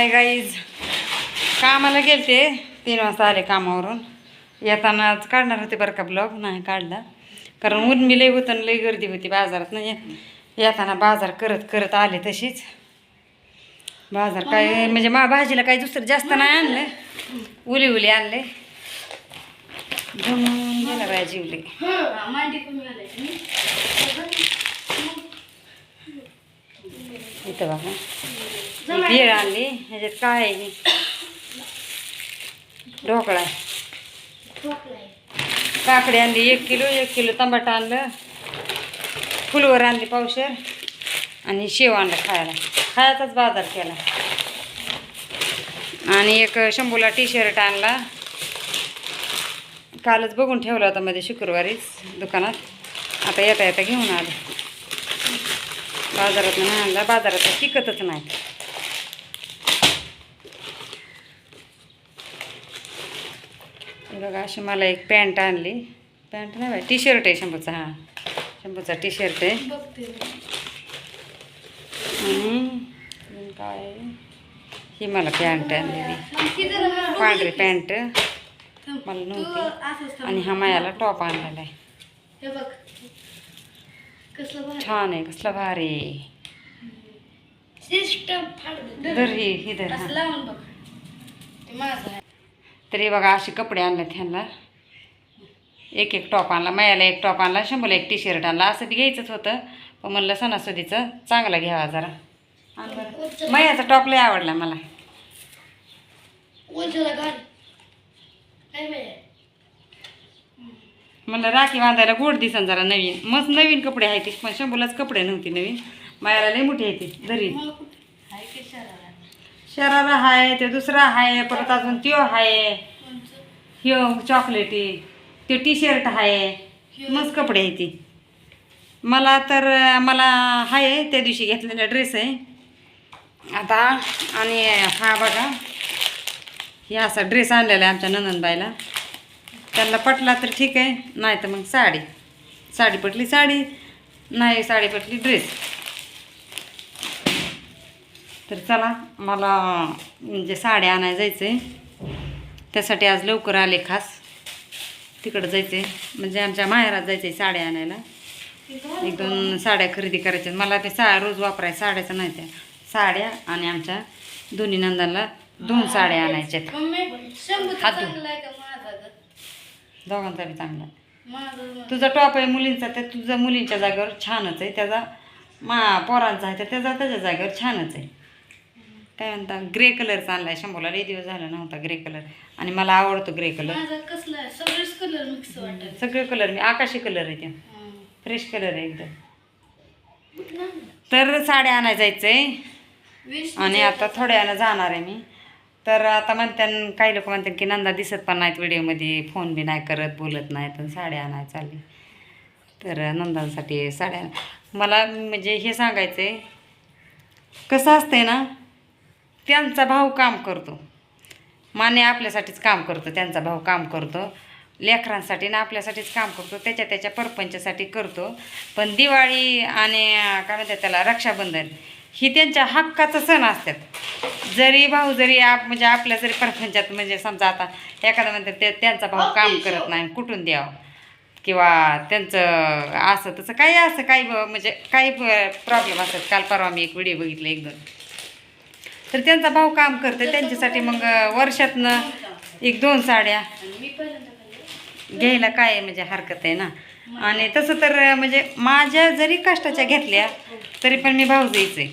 Hi guys. कामाला गेलते. तीन वाजता आले कामावरून. येतानाच काढणार होते बरं का ब्लॉग? नाही काढला. कारण ऊन मी लई होतं आणि लई गर्दी होती बाजारात. नाही येताना बाजार करत करत आले तशीच. बाजार काय म्हणजे मा भाजीला काही दुसरं जास्त नाही आणलं. उली उली आणले. जमून गेला बाय जीवले. इथं बघा. भेळ आणली ह्याच्यात काय आहे? हे? ढोकळा काकडी आणली एक किलो एक किलो टमाटा आणलं. फुलवर आणली पावशेर. आणि शेव आणलं खायला. खायचाच बाजार केला. आणि एक शंभूला टी शर्ट आणला. कालच बघून ठेवला होता मध्ये शुक्रवारीच दुकानात. आता येता येता घेऊन आलं. बाजारात नाही आणला बाजारात टिकतच नाही. बघा अशी मला एक पॅन्ट आणली. पॅन्ट नाही बाय टी शर्ट आहे शंभूचा हा. शंभूचा टी शर्ट आहे काय? ही मला पॅन्ट आणलेली. पांढरी पॅन्ट. मला नव्हती. आणि हा मायाला टॉप आणलेला आहे. छान आहे कसला भारी. धर ही धर तरी बघा असे कपडे आणले ह्यांना. एक एक टॉप आणला मायाला एक टॉप आणला शंभूला एक टी शर्ट आणला. असं बी घ्यायचंच होतं पण म्हणलं सणासुदीचं चांगला घ्यावा जरा. मयाचा टॉप लय आवडला मला. म्हणलं राखी बांधायला गोड दिसन जरा नवीन. मस्त नवीन कपडे आहेत ते पण शंभूलाच कपडे नव्हते नवीन. मायाला लई मोठी आहे ती मला शरारा? हाय ते दुसरा हाय परत अजून त्यो हाय. कोणचं? ह्यो चॉकलेटी. ते टी शर्ट आहे मस्त कपडे आहे ती. मला तर मला आहे त्या दिवशी घेतलेला ड्रेस आहे. आता आणि हा बघा हे असा ड्रेस आणलेला आहे आमच्या ननंदबाईला. त्यांना पटला तर ठीक आहे नाही तर मग साडी. साडी पटली साडी नाही साडी पटली ड्रेस तर चला मला म्हणजे साड्या आणायला जायचं आहे त्यासाठी आज लवकर आले खास. तिकडं जायचं आहे म्हणजे आमच्या माहेरात जायचं आहे साड्या आणायला. एक दोन साड्या खरेदी करायच्या. मला ते सा रोज वापराय साड्याचं नाही त्या. साड्या आणि आमच्या दोन्ही नंदांना दोन साड्या आणायच्या आहेत दोघांचा बी चांगला आहे. तुझा टॉप आहे मुलींचा त्या तुझा मुलींच्या जागेवर छानच आहे. त्याचा मा पोरांचा आहे तर त्याचा त्याच्या जागेवर छानच आहे. काय म्हणता ग्रे कलरचा आणलाय शंभूला. लई दिवस झाला नव्हता ग्रे कलर आणि मला आवडतो ग्रे कलर आहे? कलर सगळे कलर मी आकाशी कलर आहे ते. फ्रेश कलर आहे एकदम. तर साड्या आणायला जायचं आहे आणि आता थोड्या जाणार आहे मी. तर आता म्हणतात काही लोक म्हणतात की नंदा दिसत पण नाहीत व्हिडिओमध्ये फोन बी नाही करत बोलत नाहीत आणि साड्या नाही चालली. तर नंदांसाठी साड्या मला म्हणजे हे सांगायचं आहे कसं असतंय ना त्यांचा भाऊ काम करतो. माने आपल्यासाठीच काम करतो त्यांचा भाऊ काम करतो. लेकरांसाठी ना आपल्यासाठीच काम करतो त्याच्या त्याच्या परपंचासाठी करतो. पण दिवाळी आणि काय म्हणतात त्याला रक्षाबंधन ही त्यांच्या हक्काचं सण असतात. जरी भाऊ जरी आप म्हणजे आपल्या जरी परपंचात म्हणजे समजा आता एखादा म्हणतात ते त्यांचा भाऊ काम करत नाही कुठून द्यावं? किंवा त्यांचं असं तसं काही असं काही म्हणजे काही प्रॉब्लेम असतात. काल परवा मी एक व्हिडिओ बघितला एक दोन तर त्यांचा भाऊ काम करते त्यांच्यासाठी मग वर्षातनं एक दोन साड्या. घ्यायला काय म्हणजे हरकत आहे ना? आणि तसं तर म्हणजे माझ्या जरी कष्टाच्या घेतल्या तरी पण मी भाऊ आहे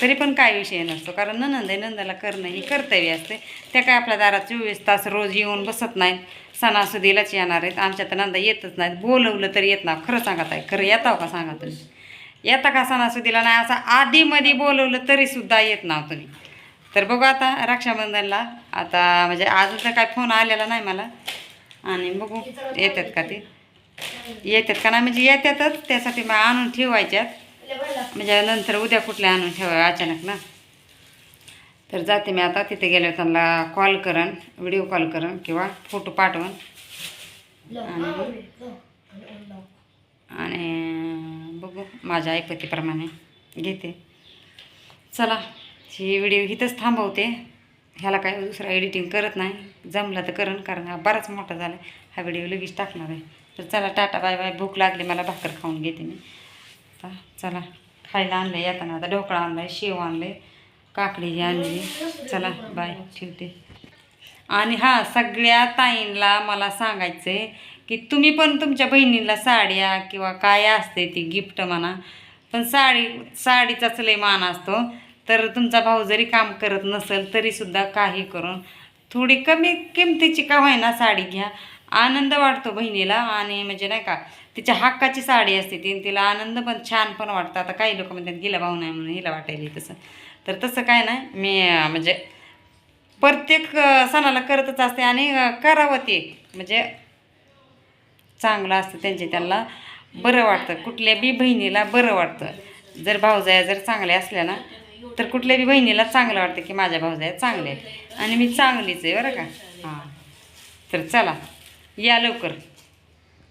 तरी पण काय विषय नसतो कारण ननंद आहे नंदाला करणं ही कर्तव्य असते. त्या काय आपल्या दारात चोवीस तास रोज येऊन बसत नाहीत सणासुदीलाच येणार आहेत. आमच्या तर नंदा येतच नाहीत. बोलवलं तरी येत ना खरं सांगत आहे खरं येताव का सांगा तुम्ही येता का सणासुदीला नाही? असं आधीमध्ये बोलवलं तरीसुद्धा येत ना तुम्ही. तर बघू आता रक्षाबंधनला आता म्हणजे अजून तर काय फोन आलेला नाही मला. आणि बघू येतात का ते? येतात का नाही? म्हणजे येतातच त्यासाठी मग आणून ठेवायच्यात. म्हणजे नंतर उद्या कुठल्या आणून ठेवा अचानक ना. तर जाते मी आता तिथे गेले त्यांना कॉल करन व्हिडिओ कॉल करन किंवा फोटो पाठवून. आणि बघू माझ्या ऐपतीप्रमाणे घेते. चला ही व्हिडिओ इथंच थांबवते. ह्याला काय दुसरा एडिटिंग करत नाही. जमलं तर करण कारण हा बराच मोठा झाला हा व्हिडिओ लगेच टाकणार आहे. तर चला टाटा बाय बाय. भूक लागली मला भाकर खाऊन घेते मी. आता चला. खायला आणलं आहे येताना आता ढोकळा आणलाय शेव आणले काकडी आणली. चला बाय ठेवते. आणि हां सगळ्या ताईंना मला सांगायचं आहे की तुम्ही पण तुमच्या बहिणीला साड्या किंवा काय असते ती गिफ्ट म्हणा. पण साडी साडीचाच लय मान असतो. तर तुमचा भाऊ जरी काम करत नसेल तरीसुद्धा काही करून थोडी कमी किमतीची का होईना साडी घ्या. आनंद वाटतो बहिणीला आणि म्हणजे नाही का तिच्या हक्काची साडी असते ती तिला आनंद पण छान पण वाटतं. आता काही लोक म्हणतात गेला भाऊ नाही म्हणून हिला वाटायला तसं तर तसं काय नाही मी म्हणजे प्रत्येक सणाला करतच असते आणि करावं ते. म्हणजे चांगलं असतं त्यांचे त्यांना बरं वाटतं. कुठल्या बी बहिणीला बरं वाटतं. जर भाऊजाया जर चांगल्या असल्या ना तर कुठल्या बी बहिणीला चांगलं वाटतं की माझ्या भाऊजाया चांगल्या आहेत. आणि मी चांगलीच आहे बरं का? हां. तर चला. या लवकर.